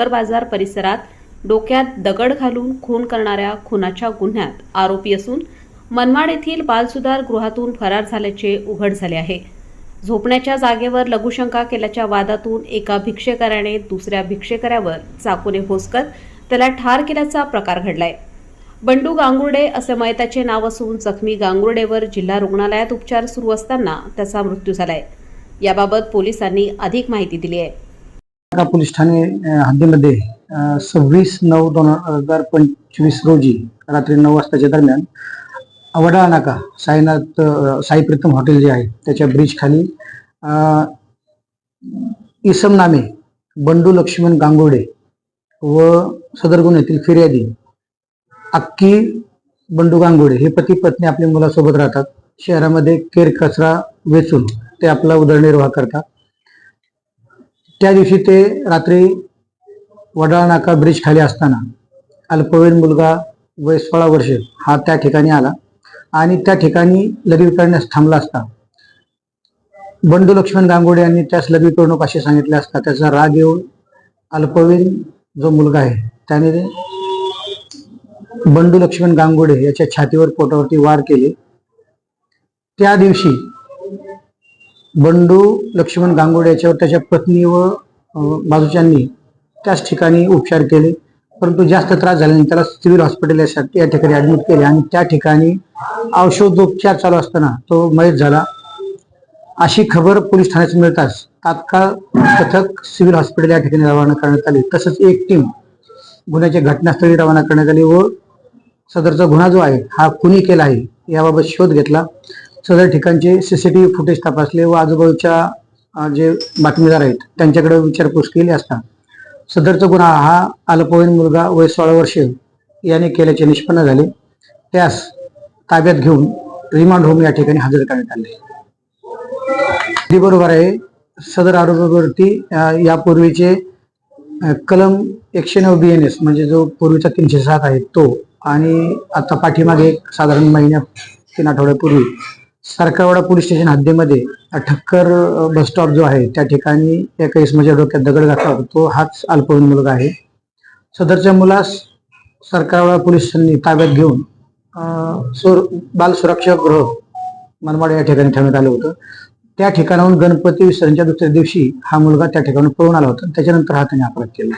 ठक्कर बाजार परिसरात डोक्यात दगड घालून खून करणाऱ्या खुनाच्या गुन्ह्यात आरोपी असून मनमाड येथील बालसुधार गृहातून फरार झाल्याचे उघड झाले आहे. झोपण्याच्या जागेवर लघुशंका केल्याच्या वादातून एका भिक्षेकऱ्याने दुसऱ्या भिक्षेकऱ्यावर चाकूने भोसकत त्याला ठार केल्याचा प्रकार घडलाय. बंडू गांगुर्डे असे मयताचे नाव असून जखमी गांगुर्डेवर जिल्हा रुग्णालयात उपचार सुरू असताना त्याचा मृत्यू झालाय. याबाबत पोलिसांनी अधिक माहिती दिली आहे. नाका पोलीस ठाणे हद्दीमध्ये सव्वीस नऊ दोन हजार पंचवीस रोजी रात्री नऊ वाजताच्या दरम्यान वडाळा नाका साईनाथ साई प्रीतम हॉटेल जे आहे त्याच्या ब्रिज खाली इसम नामे बंडू लक्ष्मण गांगुडे व सदरगुण येथील फिर्यादी अक्की बंडू गांगुडे हे पती पत्नी आपल्या मुलासोबत राहतात. शहरामध्ये केर कचरा वेचून ते आपला उदरनिर्वाह करतात. त्या दिवशी ते रात्री वडाळा नाका ब्रिज खाली असताना अल्पवयीन मुलगा वय सोळा वर्ष हा त्या ठिकाणी आला आणि त्या ठिकाणी लघवी करण्यास थांबला असता. बंडू लक्ष्मण गांगोडे यांनी त्यास लघवी करू नको असे सांगितले असता त्याचा राग येऊन अल्पवयीन जो मुलगा आहे त्याने बंडू लक्ष्मण गांगुडे याच्या छातीवर पोटावरती वार केले. त्या दिवशी बंडू लक्ष्मण गांगोडे याच्यावर त्याच्या पत्नी व बाजूच्यांनी त्याच ठिकाणी उपचार केले. परंतु जास्त त्रास झाल्याने त्याला सिव्हिल हॉस्पिटल या ठिकाणी ऍडमिट केले आणि त्या ठिकाणी औषधोपचार चालू असताना तो मयत झाला. अशी खबर पोलीस ठाण्यात मिळताच तात्काळ पथक सिव्हिल हॉस्पिटल या ठिकाणी रवाना करण्यात आली. तसंच एक टीम गुन्ह्याच्या घटनास्थळी रवाना करण्यात आली व सदरचा गुन्हा जो आहे हा कुणी केला आहे. याबाबत शोध घेतला. सदर ठिकाणचे सीसीटीव्ही फुटेज तपासले व आजूबाजूच्या जे बातमीदार आहेत त्यांच्याकडे विचारपूस केली असता. सदरचा गुन्हा हा अल्पवयीन मुलगा वय सोळा वर्ष याने केल्याचे निष्पन्न झाले. त्यास ताब्यात घेऊन रिमांड होम या ठिकाणी हजर करण्यात आले. बरोबर आहे सदर आरोपावरती यापूर्वीचे कलम एकशे नऊ बी एन एस म्हणजे जो पूर्वीचा तीनशे सात आहे तो आणि आता पाठीमागे एक साधारण महिन्या तीन आठवड्यापूर्वी सरकारवाडा पोलीस स्टेशन हद्दीमध्ये ठक्कर बस स्टॉप जो आहे त्या ठिकाणी एका इसमाच्या डोक्यात दगड घातला होता. तो हाच अल्पवयीन मुलगा आहे. सदरच्या मुलास सरकारवाडा पोलिसांनी ताब्यात घेऊन सुर बाल सुरक्षा गृह मनमाड या ठिकाणी ठेवण्यात आलं होतं. त्या ठिकाणाहून गणपती विसर्जनच्या दुसऱ्या दिवशी हा मुलगा त्या ठिकाणी पळून आला होता. त्याच्यानंतर हा त्याने अपराध केला.